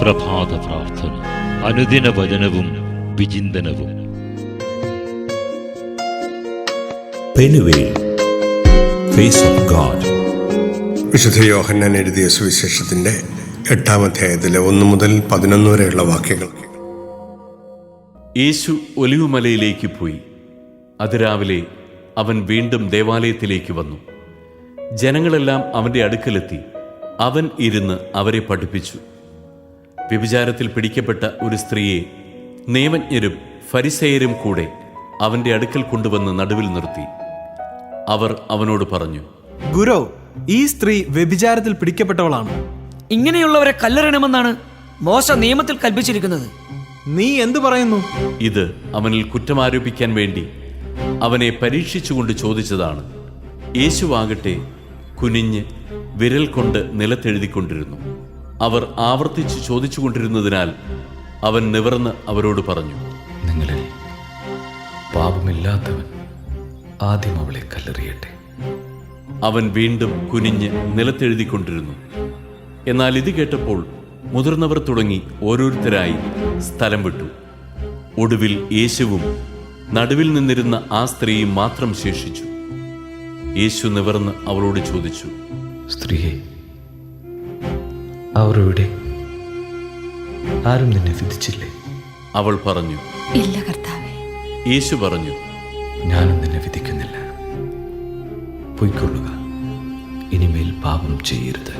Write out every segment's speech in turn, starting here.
പ്രഭാത പ്രാർത്ഥന അനുദിന വചനവും വിചിന്തനവും ഫേസ് ഓഫ് ഗാഡ് വിശുദ്ധ യോഹന്നാൻ എഴുതിയ സുവിശേഷത്തിന്റെ എട്ടാം അധ്യായത്തിലെ ഒന്ന് മുതൽ പതിനൊന്ന് വരെയുള്ള വാക്യങ്ങൾ യേശു ഒലിവുമലയിലേക്ക് പോയി. അതിരാവിലെ അവൻ വീണ്ടും ദേവാലയത്തിലേക്ക് വന്നു. ജനങ്ങളെല്ലാം അവന്റെ അടുക്കലെത്തി. അവൻ ഇരുന്ന് അവരെ പഠിപ്പിച്ചു. വ്യഭിചാരത്തിൽ പിടിക്കപ്പെട്ട ഒരു സ്ത്രീയെ നിയമജ്ഞരും ഫരിസേയരും കൂടെ അവന്റെ അടുക്കൽ കൊണ്ടുവന്ന് നടുവിൽ നിർത്തി. അവർ അവനോട് പറഞ്ഞു ഗുരു ഈ സ്ത്രീ വ്യഭിചാരത്തിൽ പിടിക്കപ്പെട്ടവളാണ്. ഇങ്ങനെയുള്ളവരെ കല്ലെറിയണമെന്നാണ് മോശ നിയമത്തിൽ കൽപ്പിച്ചിരിക്കുന്നത്. നീ എന്തു പറയുന്നു? ഇത് അവനിൽ കുറ്റമാരോപിക്കാൻ വേണ്ടി അവനെ പരീക്ഷിച്ചുകൊണ്ട് ചോദിച്ചതാണ്. യേശുവാകട്ടെ കുനിഞ്ഞ് വിരൽ കൊണ്ട് നിലത്തെഴുതിക്കൊണ്ടിരുന്നു. അവർ ആവർത്തിച്ച് ചോദിച്ചുകൊണ്ടിരുന്നതിനാൽ അവൻ നിവർന്ന് അവരോട് പറഞ്ഞു നിങ്ങളിൽ പാപമില്ലാത്തവൻ ആദ്യം അവളെ കല്ലെറിയട്ടെ. അവൻ വീണ്ടും കുനിഞ്ഞ് നിലത്തെഴുതിക്കൊണ്ടിരുന്നു. എന്നാൽ ഇത് കേട്ടപ്പോൾ മുതിർന്നവർ തുടങ്ങി ഓരോരുത്തരായി സ്ഥലം വിട്ടു. ഒടുവിൽ യേശുവും നടുവിൽ നിന്നിരുന്ന ആ സ്ത്രീയും മാത്രം ശേഷിച്ചു. യേശു നിവർന്ന് അവളോട് ചോദിച്ചു സ്ത്രീയെ അവർ ഇവിടെ ആരും നിന്നെ വിധിച്ചില്ലേ? അവൾ പറഞ്ഞു ഇല്ല കർത്താവേ. യേശു പറഞ്ഞു ഞാനും നിന്നെ വിധിക്കുന്നില്ല. പൊയ്ക്കൊള്ളുക. ഇനിമേൽ പാപം ചെയ്യരുത്.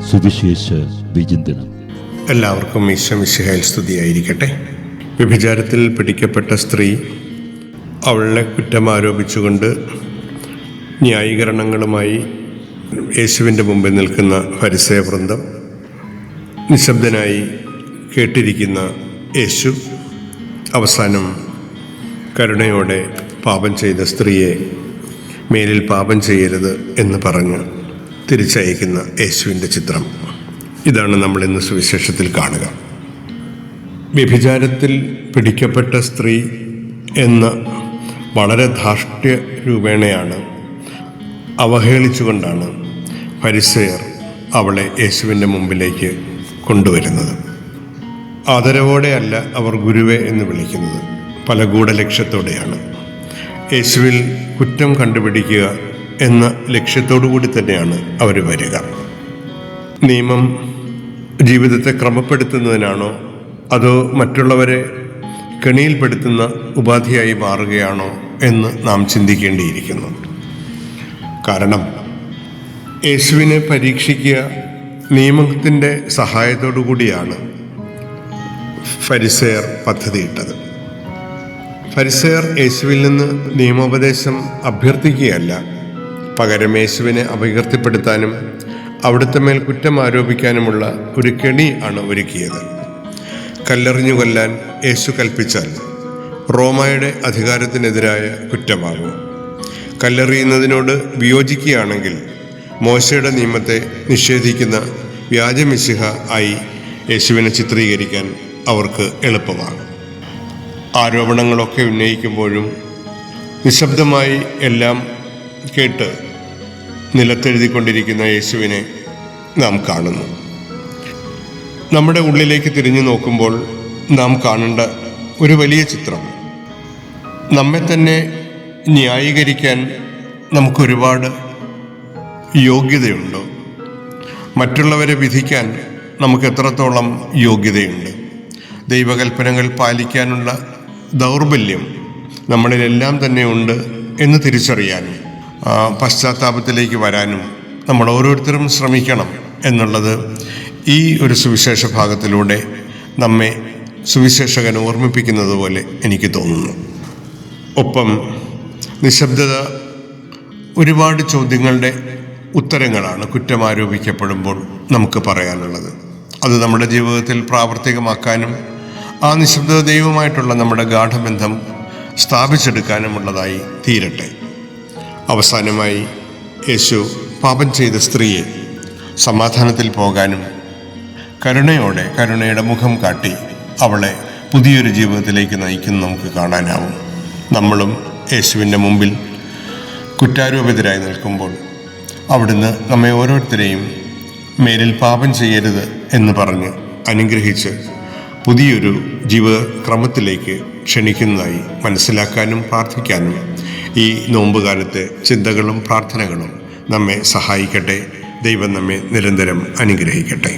സുവിശേഷ വിചിന്തനം. എല്ലാവർക്കും ഈശ്വമിശിഹായിൽ സ്തുതിയായിരിക്കട്ടെ. വ്യഭിചാരത്തിൽ പിടിക്കപ്പെട്ട സ്ത്രീ അവളെ കുറ്റം ആരോപിച്ചുകൊണ്ട് ന്യായീകരണങ്ങളുമായി യേശുവിന്റെ മുമ്പിൽ നിൽക്കുന്ന പരിസയ വൃന്ദം നിശബ്ദനായി കേട്ടിരിക്കുന്ന യേശു അവസാനം കരുണയോടെ പാപം ചെയ്ത സ്ത്രീയെ മേലിൽ പാപം ചെയ്യരുത് എന്ന് പറഞ്ഞ് തിരിച്ചയക്കുന്ന യേശുവിന്റെ ചിത്രം. ഇതാണ് നമ്മൾ ഇന്ന് സുവിശേഷത്തിൽ കാണുക. വ്യഭിചാരത്തിൽ പിടിക്കപ്പെട്ട സ്ത്രീ എന്ന വളരെ ധാർഷ്ട്യ രൂപേണയാണ് അവഹേളിച്ചുകൊണ്ടാണ് പരിസയർ അവളെ യേശുവിന്റെ മുമ്പിലേക്ക് കൊണ്ടുവരുന്നത്. ആദരവോടെയല്ല അവർ ഗുരുവെ എന്ന് വിളിക്കുന്നത്. പല ഗൂഢലക്ഷ്യത്തോടെയാണ്. യേശുവിൽ കുറ്റം കണ്ടുപിടിക്കുക എന്ന ലക്ഷ്യത്തോടു കൂടി തന്നെയാണ് അവർ വരിക. നിയമം ജീവിതത്തെ ക്രമപ്പെടുത്തുന്നതിനാണോ അതോ മറ്റുള്ളവരെ കെണിയിൽപ്പെടുത്തുന്ന ഉപാധിയായി മാറുകയാണോ എന്ന് നാം ചിന്തിക്കേണ്ടിയിരിക്കുന്നു. കാരണം യേശുവിനെ പരീക്ഷിക്കുക നിയമത്തിന്റെ സഹായത്തോടു കൂടിയാണ് ഫരിസെയർ പദ്ധതിയിട്ടത്. ഫരിസെയർ യേശുവിൽ നിന്ന് നിയമോപദേശം അഭ്യർത്ഥിക്കുകയല്ല. പകരം യേശുവിനെ അപകീർത്തിപ്പെടുത്താനും അവിടുത്തെ മേൽ കുറ്റം ആരോപിക്കാനുമുള്ള ഒരു കെണി ആണ് ഒരുക്കിയത്. കല്ലെറിഞ്ഞു കൊല്ലാൻ യേശു കൽപ്പിച്ചാൽ റോമായുടെ അധികാരത്തിനെതിരായ കുറ്റമാകും. കല്ലെറിയുന്നതിനോട് വിയോജിക്കുകയാണെങ്കിൽ മോശയുടെ നിയമത്തെ നിഷേധിക്കുന്ന വ്യാജമിശിഹ ആയി യേശുവിനെ ചിത്രീകരിക്കാൻ അവർക്ക് എളുപ്പമാണ്. ആരോപണങ്ങളൊക്കെ ഉന്നയിക്കുമ്പോഴും നിശബ്ദമായി എല്ലാം കേട്ട് നിലത്തെഴുതിക്കൊണ്ടിരിക്കുന്ന യേശുവിനെ നാം കാണുന്നു. നമ്മുടെ ഉള്ളിലേക്ക് തിരിഞ്ഞു നോക്കുമ്പോൾ നാം കാണേണ്ട ഒരു വലിയ ചിത്രം നമ്മെ തന്നെ ന്യായീകരിക്കാൻ നമുക്കൊരുപാട് യോഗ്യതയുണ്ട്. മറ്റുള്ളവരെ വിധിക്കാൻ നമുക്ക് എത്രത്തോളം യോഗ്യതയുണ്ട്. ദൈവകൽപ്പനകൾ പാലിക്കാനുള്ള ദൗർബല്യം നമ്മളിലെല്ലാം തന്നെ ഉണ്ട് എന്ന് തിരിച്ചറിയാനും പശ്ചാത്താപത്തിലേക്ക് വരാനും നമ്മൾ ഓരോരുത്തരും ശ്രമിക്കണം എന്നുള്ളത് ഈ ഒരു സുവിശേഷ ഭാഗത്തിലൂടെ നമ്മെ സുവിശേഷകൻ ഓർമ്മിപ്പിക്കുന്നത് പോലെ എനിക്ക് തോന്നുന്നു. ഒപ്പം നിശബ്ദത ഒരുപാട് ചോദ്യങ്ങളുടെ ഉത്തരങ്ങളാണ് കുറ്റം ആരോപിക്കപ്പെടുമ്പോൾ നമുക്ക് പറയാനുള്ളത്. അത് നമ്മുടെ ജീവിതത്തിൽ പ്രാവർത്തികമാക്കാനും ആ നിശബ്ദത ദൈവമായിട്ടുള്ള നമ്മുടെ ഗാഠബന്ധം സ്ഥാപിച്ചെടുക്കാനുമുള്ളതായി തീരട്ടെ. അവസാനമായി യേശു പാപം ചെയ്ത സ്ത്രീയെ സമാധാനത്തിൽ പോകാനും കരുണയോടെ കരുണയുടെ മുഖം കാട്ടി അവളെ പുതിയൊരു ജീവിതത്തിലേക്ക് നയിക്കുന്ന നമുക്ക് കാണാനാവും. നമ്മളും യേശുവിന്റെ മുമ്പിൽ കുറ്റാരോപിതരായി നിൽക്കുമ്പോൾ അവിടുന്ന് നമ്മെ ഓരോരുത്തരെയും മേലിൽ പാപം ചെയ്യരുത് എന്ന് പറഞ്ഞ് അനുഗ്രഹിച്ച് പുതിയൊരു ജീവിതക്രമത്തിലേക്ക് ക്ഷണിക്കുന്നതായി മനസ്സിലാക്കാനും പ്രാർത്ഥിക്കാനും ഈ നോമ്പുകാലത്തെ ചിന്തകളും പ്രാർത്ഥനകളും നമ്മെ സഹായിക്കട്ടെ. ദൈവം നമ്മെ നിരന്തരം അനുഗ്രഹിക്കട്ടെ.